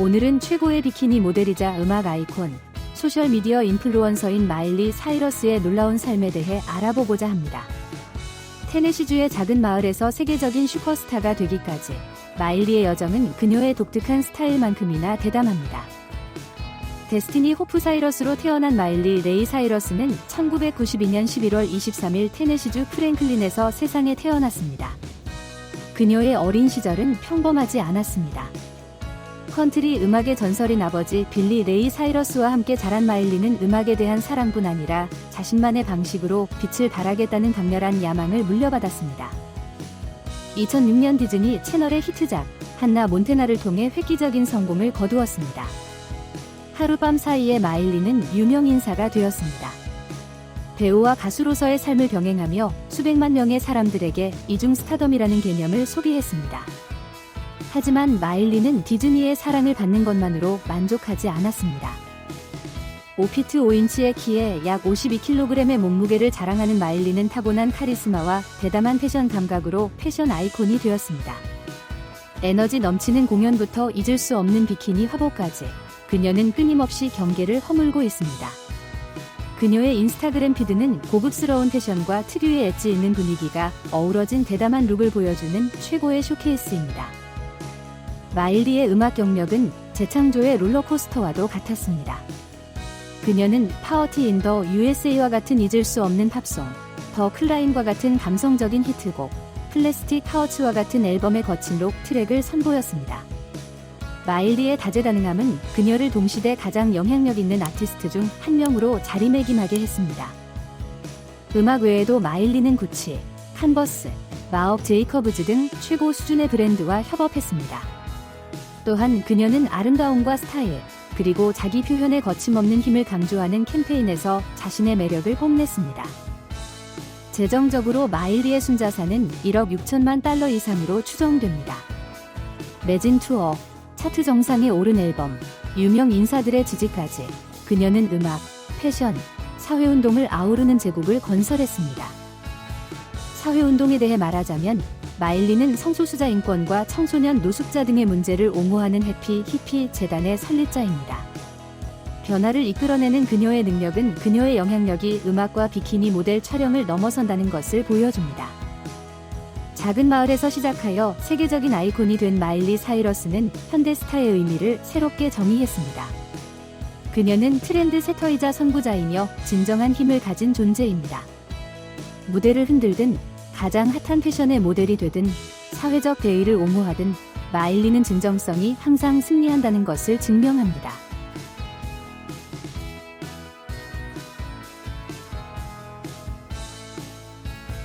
오늘은 최고의 비키니 모델이자 음악 아이콘, 소셜미디어 인플루언서인 마일리 사이러스의 놀라운 삶에 대해 알아보고자 합니다. 테네시주의 작은 마을에서 세계적인 슈퍼스타가 되기까지 마일리의 여정은 그녀의 독특한 스타일만큼이나 대담합니다. 데스티니 호프 사이러스로 태어난 마일리 레이 사이러스는 1992년 11월 23일 테네시주 프랭클린에서 세상에 태어났습니다. 그녀의 어린 시절은 평범하지 않았습니다. 컨트리 음악의 전설인 아버지 빌리 레이 사이러스와 함께 자란 마일리는 음악에 대한 사랑뿐 아니라 자신만의 방식으로 빛을 발하겠다는 강렬한 야망을 물려받았습니다. 2006년 디즈니 채널의 히트작 한나 몬테나를 통해 획기적인 성공을 거두었습니다. 하룻밤 사이에 마일리는 유명 인사가 되었습니다. 배우와 가수로서의 삶을 병행하며 수백만 명의 사람들에게 이중 스타덤이라는 개념을 소개했습니다. 하지만 마일리는 디즈니의 사랑을 받는 것만으로 만족하지 않았습니다. 5피트 5인치의 키에 약 52kg의 몸무게를 자랑하는 마일리는 타고난 카리스마와 대담한 패션 감각으로 패션 아이콘이 되었습니다. 에너지 넘치는 공연부터 잊을 수 없는 비키니 화보까지 그녀는 끊임없이 경계를 허물고 있습니다. 그녀의 인스타그램 피드는 고급스러운 패션과 특유의 엣지 있는 분위기가 어우러진 대담한 룩을 보여주는 최고의 쇼케이스입니다. 마일리의 음악 경력은 재창조의 롤러코스터와도 같았습니다. 그녀는 파워티 인 더 USA와 같은 잊을 수 없는 팝송, 더 클라임과 같은 감성적인 히트곡, 플래스틱 하우츠와 같은 앨범의 거친 록 트랙을 선보였습니다. 마일리의 다재다능함은 그녀를 동시대 가장 영향력 있는 아티스트 중 한 명으로 자리매김하게 했습니다. 음악 외에도 마일리는 구치, 컨버스, 마업 제이커브즈 등 최고 수준의 브랜드와 협업했습니다. 또한 그녀는 아름다움과 스타일, 그리고 자기 표현의 거침없는 힘을 강조하는 캠페인에서 자신의 매력을 뽐냈습니다. 재정적으로 마일리의 순자산은 1억 6천만 달러 이상으로 추정됩니다. 매진 투어, 차트 정상에 오른 앨범, 유명 인사들의 지지까지 그녀는 음악, 패션, 사회운동을 아우르는 제국을 건설했습니다. 사회운동에 대해 말하자면 마일리는 성소수자 인권과 청소년 노숙자 등의 문제를 옹호하는 해피 히피 재단의 설립자입니다. 변화를 이끌어내는 그녀의 능력은 그녀의 영향력이 음악과 비키니 모델 촬영을 넘어선다는 것을 보여줍니다. 작은 마을에서 시작하여 세계적인 아이콘이 된 마일리 사이러스는 현대 스타의 의미를 새롭게 정의했습니다. 그녀는 트렌드 세터이자 선구자이며 진정한 힘을 가진 존재입니다. 무대를 흔들든 가장 핫한 패션의 모델이 되든 사회적 대의를 옹호하든 마일리는 진정성이 항상 승리한다는 것을 증명합니다.